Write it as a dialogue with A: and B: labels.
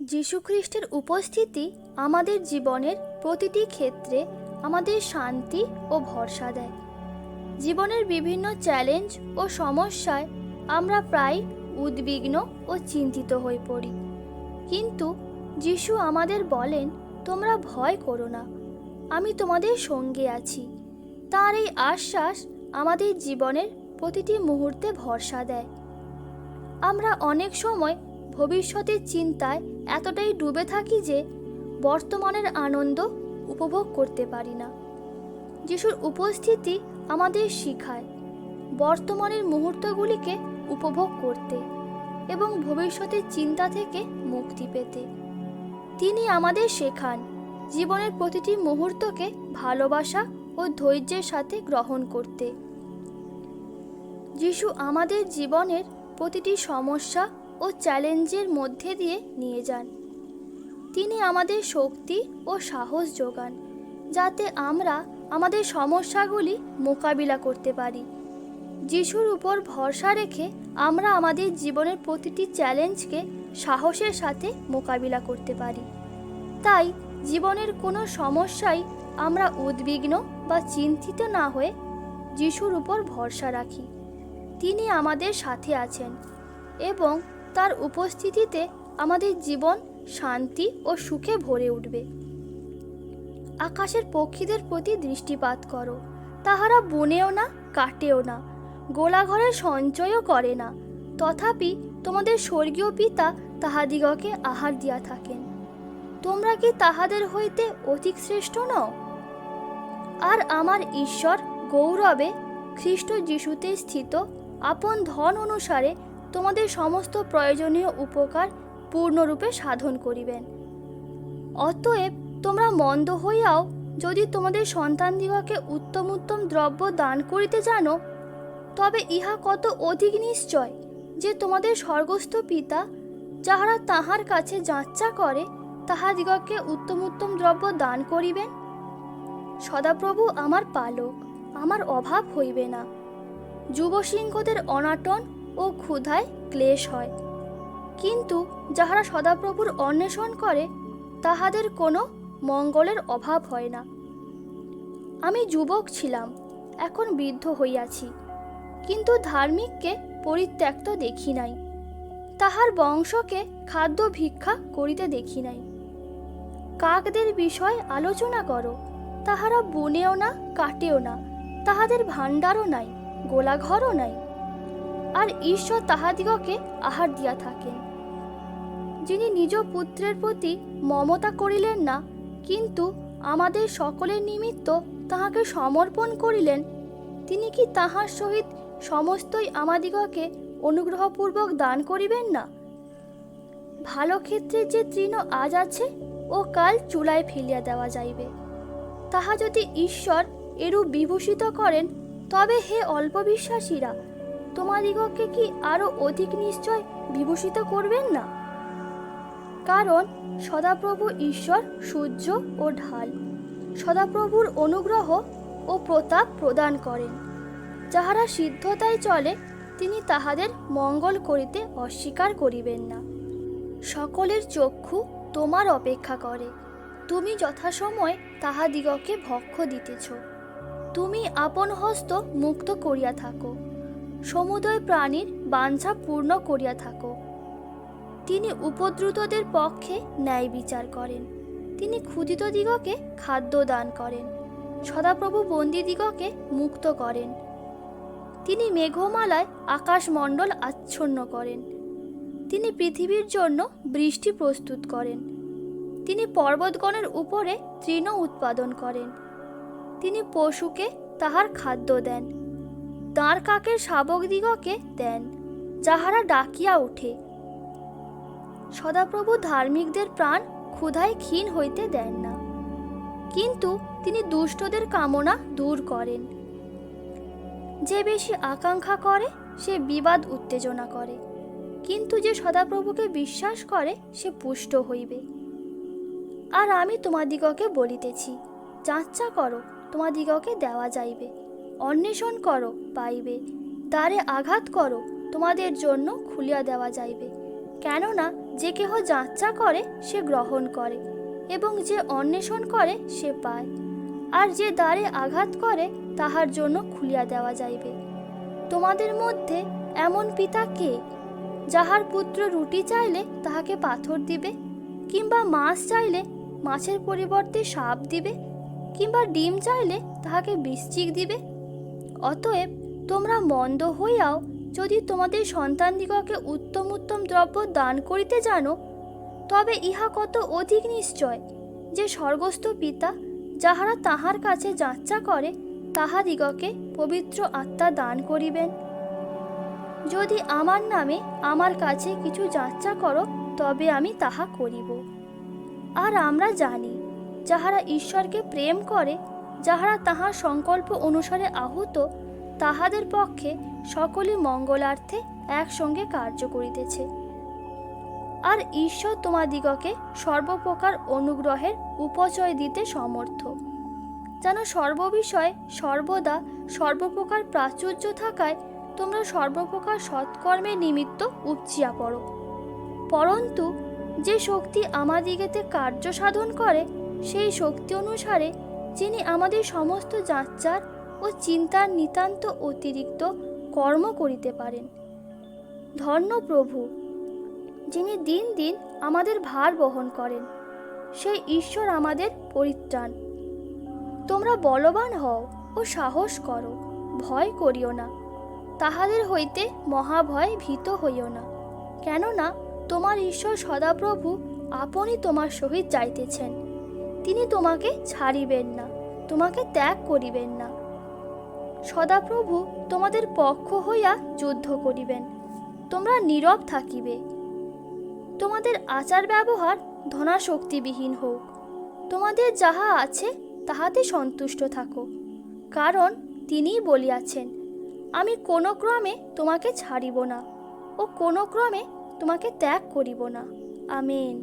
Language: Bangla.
A: যীশুখ্রিস্টের উপস্থিতি আমাদের জীবনের প্রতিটি ক্ষেত্রে আমাদের শান্তি ও ভরসা দেয়। জীবনের বিভিন্ন চ্যালেঞ্জ ও সমস্যায় আমরা প্রায় উদ্বিগ্ন ও চিন্তিত হয়ে পড়ি। কিন্তু যিশু আমাদের বলেন, তোমরা ভয় করো না, আমি তোমাদের সঙ্গে আছি। তার এই আশ্বাস আমাদের জীবনের প্রতিটি মুহূর্তে ভরসা দেয়। আমরা অনেক সময় ভবিষ্যতের চিন্তায় এতটাই ডুবে থাকি যে বর্তমানের আনন্দ উপভোগ করতে পারি না। যিশুর উপস্থিতি আমাদের শিখায় বর্তমানের মুহূর্তগুলিকে উপভোগ করতে এবং ভবিষ্যতের চিন্তা থেকে মুক্তি পেতে। তিনি আমাদের শেখান জীবনের প্রতিটি মুহূর্তকে ভালোবাসা ও ধৈর্যের সাথে গ্রহণ করতে। যিশু আমাদের জীবনের প্রতিটি সমস্যা ও চ্যালেঞ্জের মধ্যে দিয়ে নিয়ে যান। তিনি আমাদের শক্তি ও সাহস যোগান, যাতে আমরা আমাদের সমস্যাগুলি মোকাবিলা করতে পারি। যিশুর উপর ভরসা রেখে আমরা আমাদের জীবনের প্রতিটি চ্যালেঞ্জকে সাহসের সাথে মোকাবিলা করতে পারি। তাই জীবনের কোনো সমস্যায় আমরা উদ্বিগ্ন বা চিন্তিত না হয়ে যিশুর উপর ভরসা রাখি। তিনি আমাদের সাথে আছেন এবং তার উপস্থিতিতে আমাদের জীবন শান্তি ও সুখে ভরে উঠবে। আকাশের পক্ষীদের প্রতি দৃষ্টিপাত করো। তাহারা বনেও না, কাটেও না। গোলাঘরে সঞ্চয়ও করে না। তথাপি তোমাদের স্বর্গীয় পিতা তাহাদিগকে আহার দিয়া থাকেন। তোমরা কি তাহাদের হইতে অধিক শ্রেষ্ঠ নও? আর আমার ঈশ্বর গৌরবে খ্রিস্ট যিশুতে স্থিত আপন ধন অনুসারে তোমাদের সমস্ত প্রয়োজনীয় উপকার পূর্ণরূপে সাধন করিবেন। অতএব তোমরা মন্দ হইয়াও যদি তোমাদের সন্তানদিগকে উত্তম উত্তম দ্রব্য দান করিতে জানো, তবে ইহা কত অধিক নিশ্চয় যে তোমাদের স্বর্গস্থ পিতা যাহারা তাহার কাছে যাচ্চা করে তাহাদিগকে উত্তম উত্তম দ্রব্য দান করিবেন? সদাপ্রভু আমার পালক, আমার অভাব হইবে না। যুবসিংহদের অনাটন ও ক্ষুধায় ক্লেশ হয়। কিন্তু যাহারা সদাপ্রভুর অন্বেষণ করে, তাহাদের কোনো মঙ্গলের অভাব হয় না। আমি যুবক ছিলাম, এখন বৃদ্ধ হইয়াছি, কিন্তু ধার্মিককে পরিত্যক্ত দেখি নাই। তাহার বংশকে খাদ্য ভিক্ষা করিতে দেখি নাই। কাকদের বিষয় আলোচনা করো, তাহারা বুনেও না, কাটেও না, তাহাদের ভাণ্ডারও নাই, গোলাঘরও নাই। আর ঈশ্বর তাহাদিগকে আহার দিয়া থাকেন। যিনি নিজ পুত্রের প্রতি মমতা করিলেন না, কিন্তু আমাদের সকলের নিমিত্ত তাহাকে সমর্পণ করিলেন, তিনি কি তাহার সহিত সমস্তই আমাদিগকে অনুগ্রহপূর্বক দান করিবেন না? ভালো ক্ষেত্রে যে তৃণ আজ আছে, ও কাল চুলায় ফেলিয়া দেওয়া যাইবে। তাহা যদি ঈশ্বর এরূপ বিভূষিত করেন, তবে হে অল্প বিশ্বাসীরা তোমাদিগকে কি আরও অধিক নিশ্চয় বিভূষিত করবেন না? কারণ সদাপ্রভু ঈশ্বর সূর্য ও ঢাল, সদাপ্রভুর অনুগ্রহ ও প্রতাপ প্রদান করেন। যাহারা সিদ্ধতায় চলে, তিনি তাহাদের মঙ্গল করিতে অস্বীকার করিবেন না। সকলের চক্ষু তোমার অপেক্ষা করে। তুমি যথাসময় তাহাদিগকে ভক্ষ দিতেছ। তুমি আপন হস্ত মুক্ত করিয়া থাকো। সমুদয় প্রাণীর বাঞ্ছা পূর্ণ করিয়া থাকো। তিনি উপদ্রুতদের পক্ষে ন্যায় বিচার করেন। তিনি ক্ষুদিত দিগকে খাদ্য দান করেন। সদাপ্রভু বন্দীদিগকে মুক্ত করেন। তিনি মেঘমালায় আকাশমণ্ডল আচ্ছন্ন করেন। তিনি পৃথিবীর জন্য বৃষ্টি প্রস্তুত করেন। তিনি পর্বতগণের উপরে তৃণ উৎপাদন করেন। তিনি পশুকে তাহার খাদ্য দেন। দাঁড় কাকের শাবকদিগকে দেন, যাহারা ডাকিয়া ওঠে। সদাপ্রভু ধার্মিকদের প্রাণ ক্ষুধায় ক্ষীণ হইতে দেন না। কিন্তু তিনি দুষ্টদের কামনা দূর করেন। যে বেশি আকাঙ্ক্ষা করে, সে বিবাদ উত্তেজনা করে। কিন্তু যে সদাপ্রভুকে বিশ্বাস করে, সে পুষ্ট হইবে। আর আমি তোমাদিগকে বলিতেছি, যাচ্চা করো, তোমাদিগকে দেওয়া যাইবে। অন্বেষণ করো, পাইবে। দ্বারে আঘাত করো, তোমাদের জন্য খুলিয়া দেওয়া যাইবে। কেননা যে কেহ যাত্রা করে, সে গ্রহণ করে, এবং যে অন্বেষণ করে, সে পায়। আর যে দ্বারে আঘাত করে, তাহার জন্য খুলিয়া দেওয়া যাইবে। তোমাদের মধ্যে এমন পিতা কে, যাহার পুত্র রুটি চাইলে তাহাকে পাথর দিবে, কিংবা মাছ চাইলে মাছের পরিবর্তে সাপ দিবে, কিংবা ডিম চাইলে তাহাকে বৃশ্চিক দিবে? অতএব তোমরা মন্দ হইয়াও যদি তোমাদের সন্তানদিগকে উত্তম উত্তম দ্রব্য দান করিতে জানো, তবে ইহা কত অধিক নিশ্চয় যে স্বর্গস্থ পিতা যাহারা তাহার কাছে যাত্রা করে, তাহাদিগকে পবিত্র আত্মা দান করিবেন। যদি আমার নামে আমার কাছে কিছু যাত্রা করো, তবে আমি তাহা করিব। আর আমরা জানি, যাহারা ঈশ্বরকে প্রেম করে যাহারা তাহার সংকল্প অনুসারে আহুত, তাহাদের পক্ষে সকলই মঙ্গলার্থে একসঙ্গে কার্য করিতেছে। আর ঈশ্বর তোমাদিগকে সর্বপ্রকার অনুগ্রহের উপচয় দিতে সমর্থ। যেন সর্ববিষয়ে সর্বদা সর্বপ্রকার প্রাচুর্য থাকায় তোমরা সর্বপ্রকার সৎকর্মের নিমিত্ত উপচিয়া পড়ো। পরন্তু যে শক্তি আমাদিগেতে কার্য সাধন করে, সেই শক্তি অনুসারে যিনি আমাদের সমস্ত যাত্রার ও চিন্তার নিতান্ত অতিরিক্ত কর্ম করিতে পারেন। ধন্য প্রভু, যিনি দিন দিন আমাদের ভার বহন করেন, সেই ঈশ্বর আমাদের পরিত্রাণ। তোমরা বলবান হও ও সাহস করো, ভয় করিও না, তাহাদের হইতে মহাভয় ভীত হইও না, কেননা তোমার ঈশ্বর সদাপ্রভু আপনি তোমার সহিত যাইতেছেন। তিনি তোমাকে ছাড়িবেন না, তোমাকে ত্যাগ করিবেন না। সদাপ্রভু তোমাদের পক্ষ হইয়া যুদ্ধ করিবেন, তোমরা নীরব থাকিবে। তোমাদের আচার ব্যবহার ধনাশক্তিবিহীন হোক, তোমাদের যাহা আছে তাহাতে সন্তুষ্ট থাকো, কারণ তিনিই বলিয়াছেন, আমি কোনো ক্রমে তোমাকে ছাড়িব না ও কোনো ক্রমে তোমাকে ত্যাগ করিব না। আমেন।